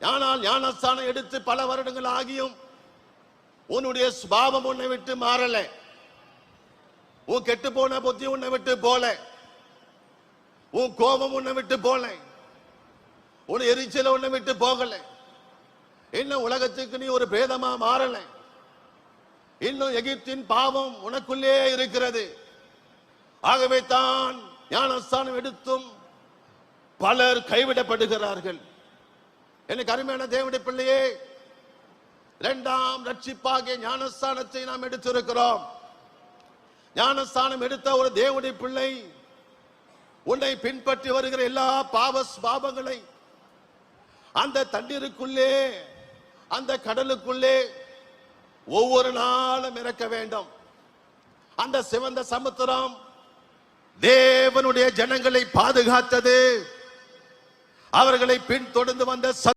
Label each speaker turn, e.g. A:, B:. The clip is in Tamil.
A: ஆனால் ஞானஸ்தானம் எடுத்து பல வருடங்கள் ஆகியும் உன்னுடைய சுபாவம் உன்னை விட்டு மாறல. உன் கெட்டு போன புத்தி உன்னை விட்டு போல. உன் கோபம் உன்னை விட்டு போல. உன் எரிச்சல உன்னை விட்டு போகல. இன்னும் உலகத்துக்கு நீ ஒரு பேதமா மாறல. இன்னும் எகிப்தின் பாவம் உனக்குள்ளே இருக்கிறது. ஆகவே தான் ஞானஸ்தானம் எடுத்தும் பலர் கைவிடப்படுகிறார்கள். எனக்கு அருமையான தேவனுடைய பிள்ளையே இரண்டாம் ரட்சிப்பாகிய ஞானஸ்தானத்தை நாம் எடுத்திருக்கிறோம். ஞானஸ்தானம் எடுத்த ஒரு தேவனுடைய பிள்ளை உன்னை பின்பற்றி வருகிற எல்லா பாவ பாவங்களை அந்த தண்ணீருக்குள்ளே அந்த கடலுக்குள்ளே ஒவ்வொரு நாளும் இறக்க வேண்டும். அந்த சிவந்த சமுத்திரம் தேவனுடைய ஜனங்களை பாதுகாத்தது. அவர்களை பின்தொடர்ந்து வந்த